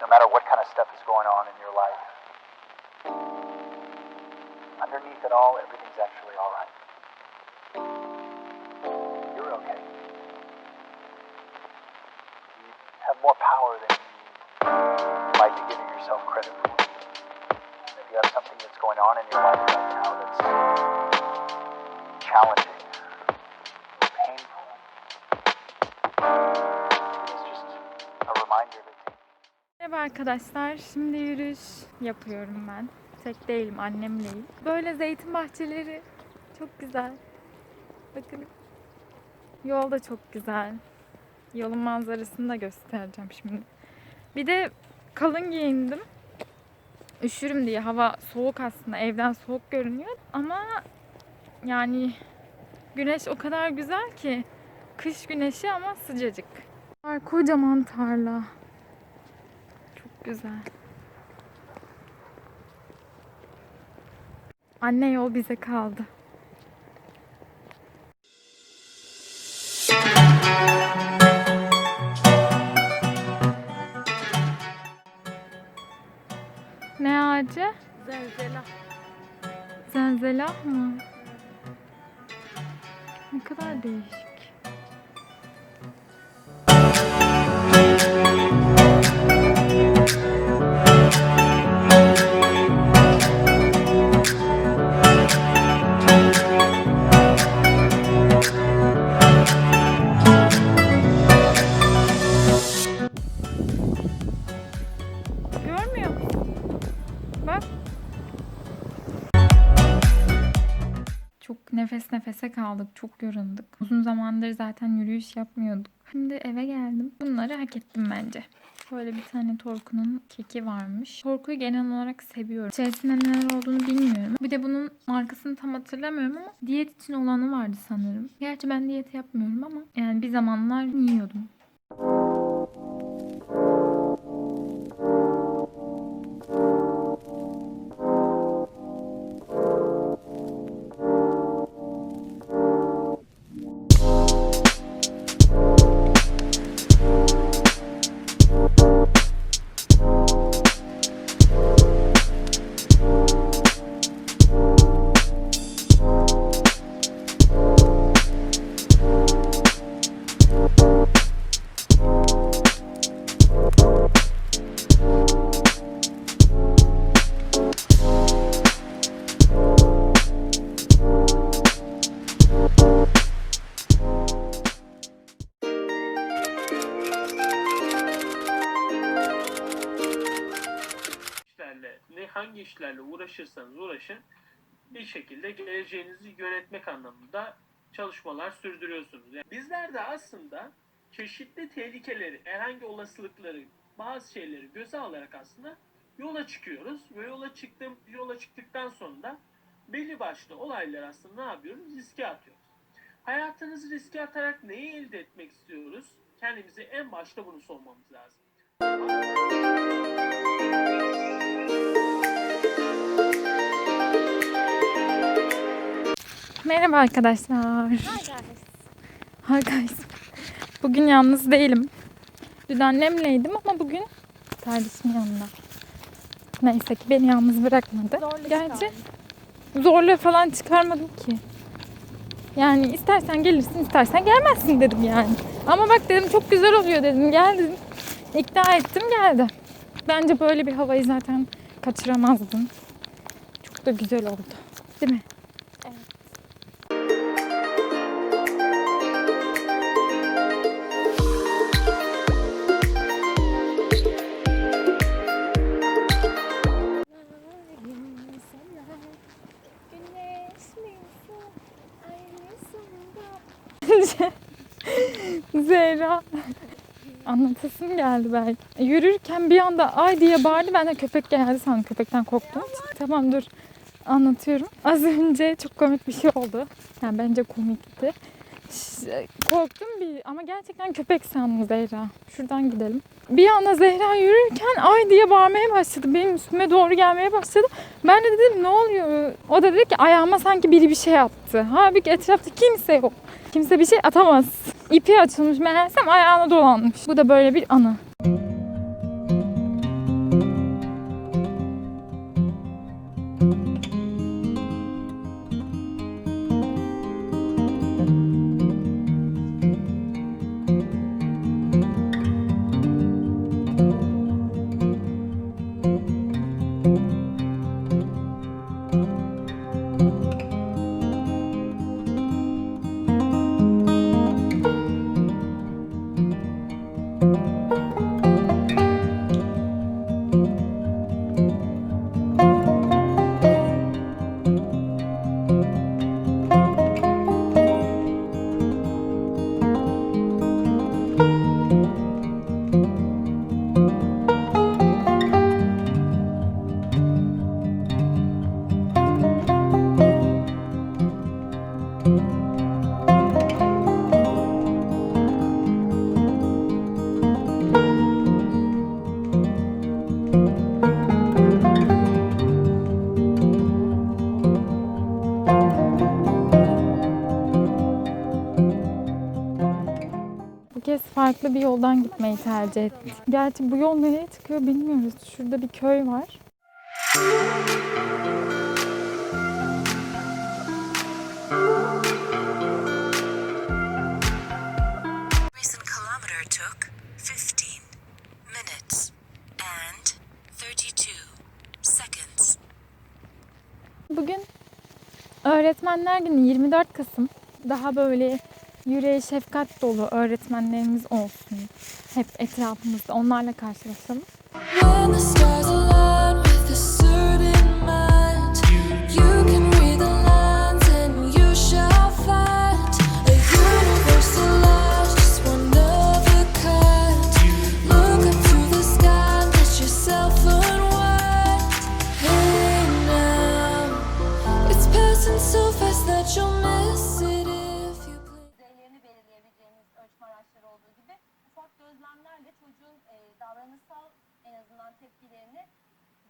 no matter what kind of stuff is going on in your life, underneath it all, everything's actually all right. You're okay. You have more power than you might be giving yourself credit for. And If you have something that's going on in your life right now that's challenging, Merhaba arkadaşlar. Şimdi yürüyüş yapıyorum ben. Tek değilim, annemleyim. Böyle zeytin bahçeleri çok güzel. Bakın. Yol da çok güzel. Yolun manzarasını da göstereceğim şimdi. Bir de kalın giyindim. Üşürüm diye hava soğuk aslında. Evden soğuk görünüyor ama yani güneş o kadar güzel ki kış güneşi ama sıcacık. Kocaman tarla. Güzel. Anne yol bize kaldı. Ne ağacı? Zelzela. Zenzelah mı? Ne kadar değişik. Çok yoruldık. Uzun zamandır zaten yürüyüş yapmıyorduk. Şimdi eve geldim. Bunları hak ettim bence. Böyle bir tane Torku'nun keki varmış. Torku'yu genel olarak seviyorum. İçerisinde neler olduğunu bilmiyorum. Bir de bunun markasını tam hatırlamıyorum ama diyet için olanı vardı sanırım. Gerçi ben diyet yapmıyorum ama yani bir zamanlar yiyordum. işlerle uğraşırsanız uğraşın bir şekilde geleceğinizi yönetmek anlamında çalışmalar sürdürüyorsunuz. Yani bizler de aslında çeşitli tehlikeleri, herhangi olasılıkları, bazı şeyleri göze alarak aslında yola çıkıyoruz ve yola çıktığım yola çıktıktan sonra da belli başlı olaylar aslında ne yapıyoruz? Riske atıyoruz. Hayatınızı riske atarak neyi elde etmek istiyoruz? Kendimize en başta bunu sormamız lazım. Merhaba arkadaşlar. Hi guys. Bugün yalnız değilim. Dün annemleydim ama bugün kardeşim yanında. Neyse ki beni yalnız bırakmadı. Gerçi zorla falan çıkarmadım ki. Yani istersen gelirsin istersen gelmezsin dedim yani. Ama bak dedim çok güzel oluyor dedim. Gel dedim. İkna ettim geldi. Bence böyle bir havayı zaten kaçıramazdın. Çok da güzel oldu. Değil mi? Anlatasım geldi belki. E, Yürürken bir anda ay diye bağırdı. Ben de köpek geldi sandım. Köpekten korktum. Tamam dur anlatıyorum. Az önce çok komik bir şey oldu. Yani bence komikti. Ş- Korktum bir ama gerçekten köpek sandım Zehra. Şuradan gidelim. Bir anda Zehra yürürken ay diye bağırmaya başladı. Benim üstüme doğru gelmeye başladı. Ben de dedim ne oluyor? O da dedi ki ayağıma sanki biri bir şey attı. Halbuki etrafta kimse yok. Kimse bir şey atamaz. İpi açılmış meğersem ayağına dolanmış. Bu da böyle bir anı. Farklı bir yoldan gitmeyi tercih ettik. Gerçi bu yol nereye çıkıyor bilmiyoruz. Şurada bir köy var. recent kilometer took 15 minutes and 32 seconds. Bugün Öğretmenler Günü 24 Kasım. Daha böyle yüreği şefkat dolu öğretmenlerimiz olsun. Hep etrafımızda onlarla karşılaşalım.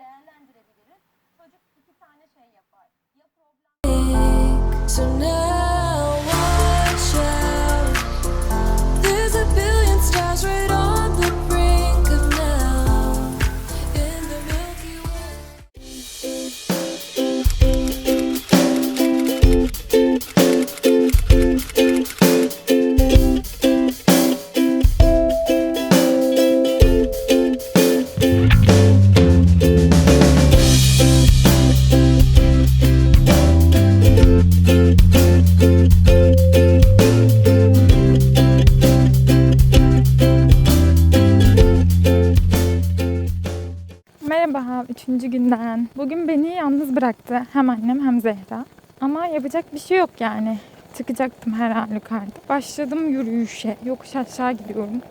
Değerlendirebiliriz. Çocuk iki tane şey yapar. Ya problem bıraktı hem annem hem Zehra. Ama yapacak bir şey yok yani. Çıkacaktım her halükarda. Başladım yürüyüşe. Yokuş aşağı gidiyorum.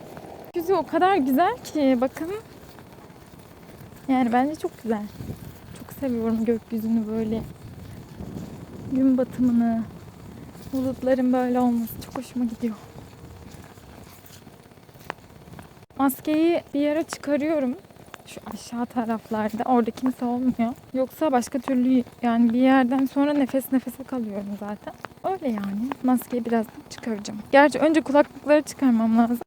Yüzü o kadar güzel ki bakın. Yani bence çok güzel. Çok seviyorum gökyüzünü böyle. Gün batımını. Bulutların böyle olması çok hoşuma gidiyor. Maskeyi bir yere çıkarıyorum şu aşağı taraflarda. Orada kimse olmuyor. Yoksa başka türlü yani bir yerden sonra nefes nefese kalıyorum zaten. Öyle yani. Maskeyi birazdan çıkaracağım. Gerçi önce kulaklıkları çıkarmam lazım.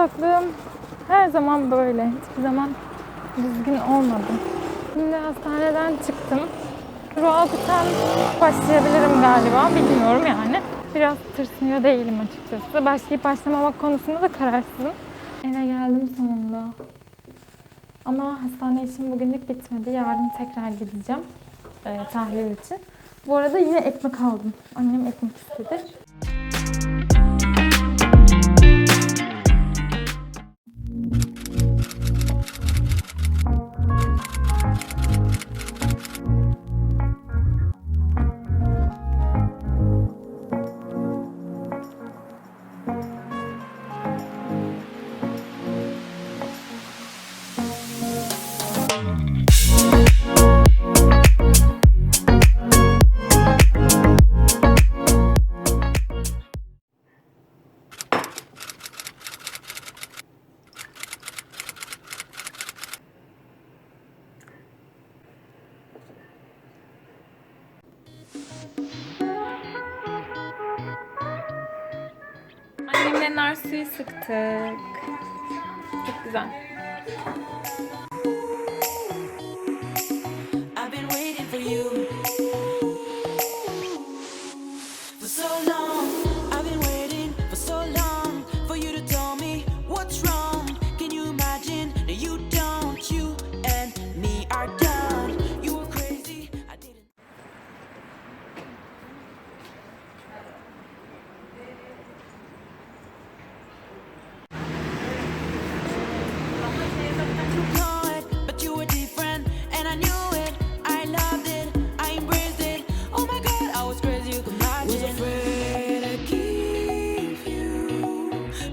Şu kulaklığım her zaman böyle. Hiçbir zaman düzgün olmadı. Şimdi hastaneden çıktım. Roakutan başlayabilirim galiba. Bilmiyorum yani. Biraz tırsınıyor değilim açıkçası. Başlayıp başlamamak konusunda da kararsızım. Eve geldim sonunda. Ama hastane işim bugünlük bitmedi. Yarın tekrar gideceğim e, tahlil için. Bu arada yine ekmek aldım. Annem ekmek istedi. Sıktık. Çok güzel. I've been waiting for you for so long.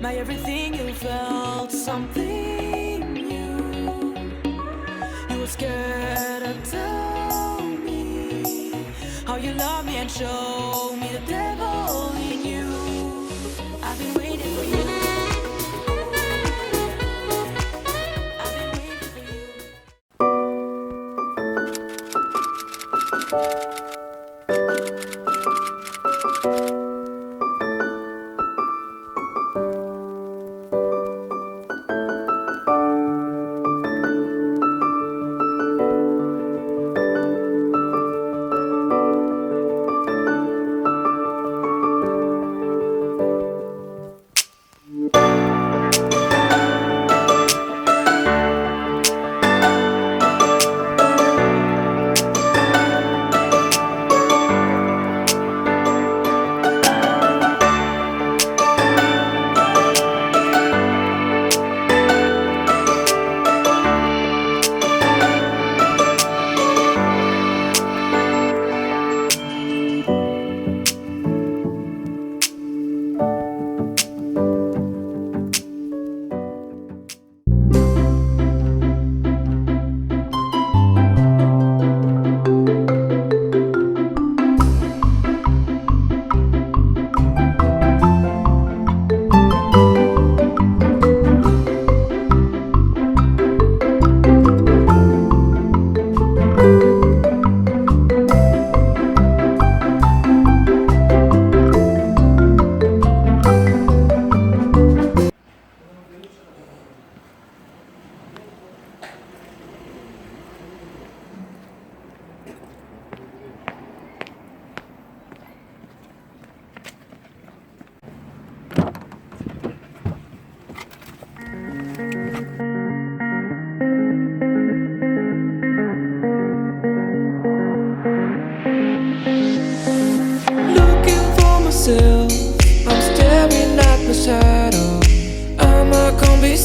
My everything. You felt something new. You were scared to tell me how you love me and show me the devil in you. I've been waiting for you. I've been waiting for you.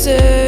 answer